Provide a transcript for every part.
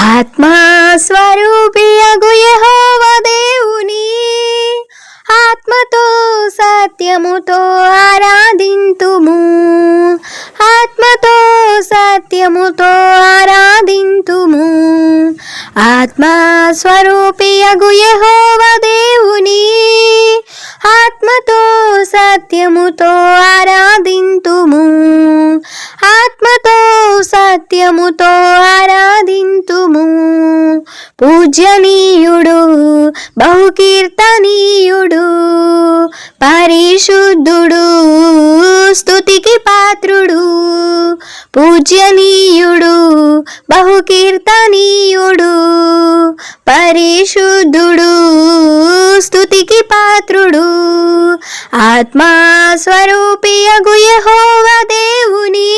ఆత్మా స్వరూపియగు యెహోవ దేవుని. ఆత్మతో సత్యముతో ఆరాధింతుము. ఆత్మతో సత్యముతో ఆరాధింతుము. ఆత్మా స్వరూపియగు యెహోవ దేవుని. ఆత్మతో సత్యముతో ఆరాధింతుము. ఆత్మతో సత్యముతో ఆరాధింతుము పూజనీయుడు బహుకీర్తనీయుడు పరిశుద్ధుడు స్తుతికి పాత్రుడు పూజనీయుడు బహుకీర్తనీయుడు పరిశుద్ధుడు స్తుతికి పాత్రుడు. ఆత్మా యహోవ దేవుని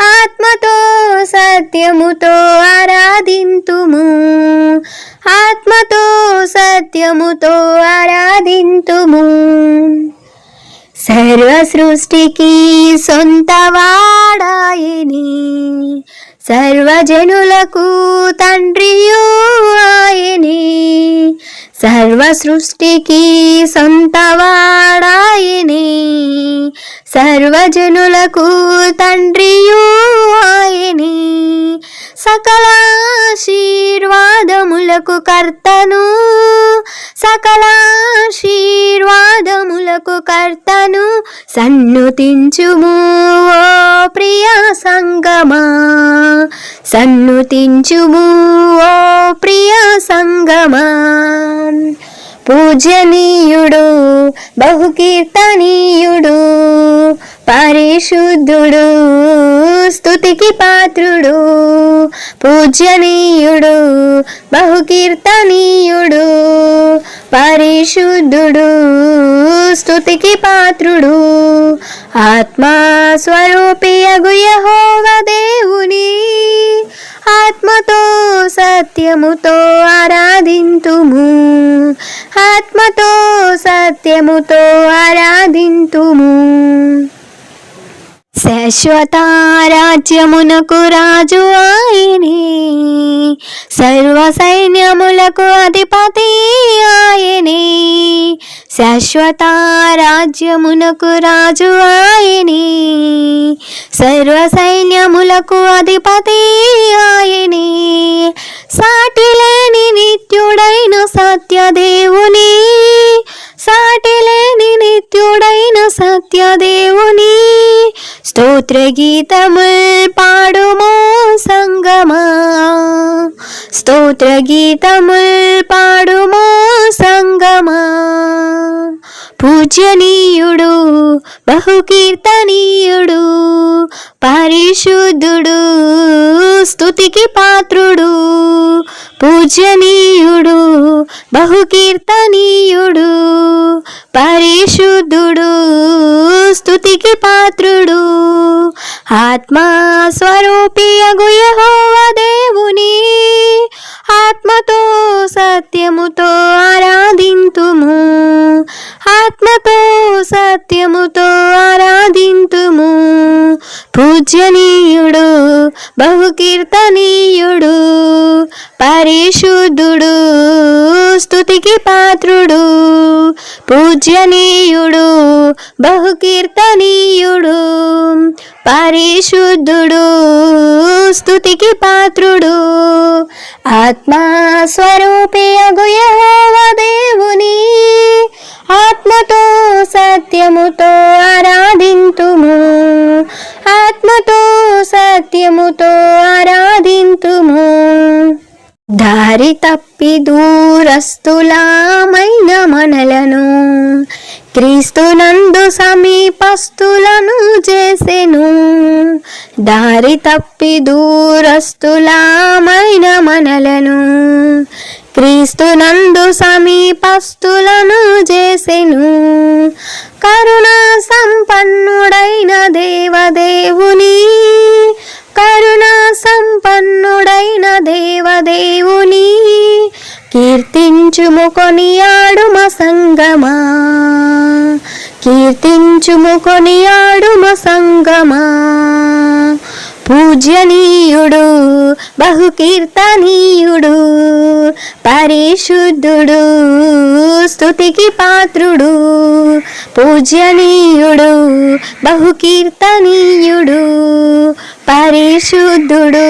ఆత్మతో సత్యముతో ఆరాధింతుము. ఆత్మతో సత్యముతో ఆరాధింతుము. సర్వ సృష్టికి సొంత వాడాయిని సర్వజనులకు తండ్రియు ఆయని. సర్వ సృష్టికి సొంతవాడాయని సర్వజనులకు తండ్రియు ఆయని. సకల ఆశీర్వాదములకు కర్తను. సకల ఆశీర్వాదములకు కర్తను సన్నుతించుము ఓ ప్రియ సంగమా. సన్నుతించుము ఓ ప్రియ సంగమా. పూజనీయుడు బహుకీర్తనీయుడు పరిశుద్ధుడు స్తుతికి పాత్రుడు. పూజనీయుడు బహుకీర్తనీయుడు పరిశుద్ధుడు స్తుతికి పాత్రుడు. ఆత్మా స్వరూపియగు దేవుని. ఆత్మతో సత్యముతో ఆరాధింతుము. ఆత్మతో సత్యముతో ఆరాధింతుము. శాశ్వత రాజ్యమునకు రాజు ఆయనే. సర్వ సైన్యములకు అధిపతి ఆయనే. శాశ్వత రాజ్యమునకు రాజు ఆయనే. సర్వ సైన్యములకు అధిపతి ఆయనే. సాటిలేని నిత్యుడైన సత్యదేవుని. సాటిలేని నిత్యుడైన సత్యదేవుని. స్తోత్ర గీతముల్ పాడుమో సంగమా. స్తోత్ర గీతముల్ పాడుమో పూజనీయుడు బహుకీర్తనీయుడు పరిశుద్ధుడు స్తుతికి పాత్రుడు పూజనీయుడు బహుకీర్తనీయుడు పరిశుద్ధుడు స్తుతికి పాత్రుడు. ఆత్మా అగుయహోవ దేవుని ఆత్మతో సత్యముతో ఆరాధింతుము. ఆత్మతో సత్యముతో ఆరాధింతుము. పూజనీయుడు బహుకీర్తనీయుడు పరిశుద్ధుడు స్థుతికి పాత్రుడు. పూజనీయుడు బహుకీర్తనీయుడు పరిశుద్ధుడు స్తుతికి పాత్రుడు. ఆత్మా స్వరూపియగు దేవుని. ఆత్మతో సత్యముతో ఆరాధింతుము. ఆత్మతో సత్యముతో ఆరాధింతుము. దారి తప్పి దూరస్తులామైన మనలను క్రీస్తునందు సమీపస్తులను చేసెను. దారి తప్పి దూరస్తులామైన మనలను క్రీస్తునందు సమీపస్తులను చేసెను. కరుణా సంపన్నుడైన దేవదేవుని కరుణా సంపన్నుడైన దేవదేవుని కీర్తించుము కొనియాడుమ సంగమా. కీర్తించుము కొనియాడుమ సంగమా. పూజనీయుడు బహుకీర్తనీయుడు పరిశుద్ధుడు స్తుతికి పాత్రుడు పూజనీయుడు బహుకీర్తనీయుడు పరిశుద్ధుడు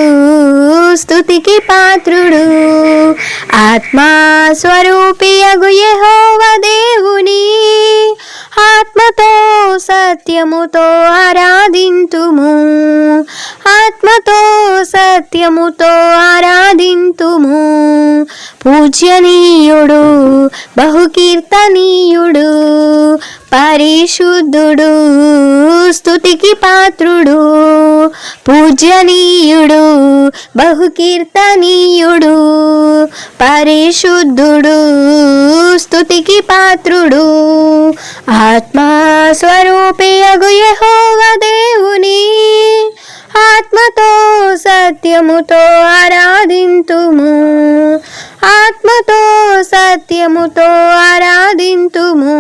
స్తుతికి పాత్రుడు. ఆత్మా స్వరూపియగు దేవుని ఆత్మతో సత్యముతో ఆరాధింతుము. ఆత్మతో సత్యముతో ఆరాధింతుము. పూజ్యనీయుడు బహుకీర్తనీయుడు పరిశుద్ధుడు స్తుతికి పాత్రుడు. పూజనీయుడు బహుకీర్తనీయుడు పరిశుద్ధుడు స్తుతికి పాత్రుడు. ఆత్మా స్వరూపియగు యహోవ దేవుని. సత్యముతో ఆరాధింతుము. ఆత్మతో సత్యముతో ఆరాధింతుము.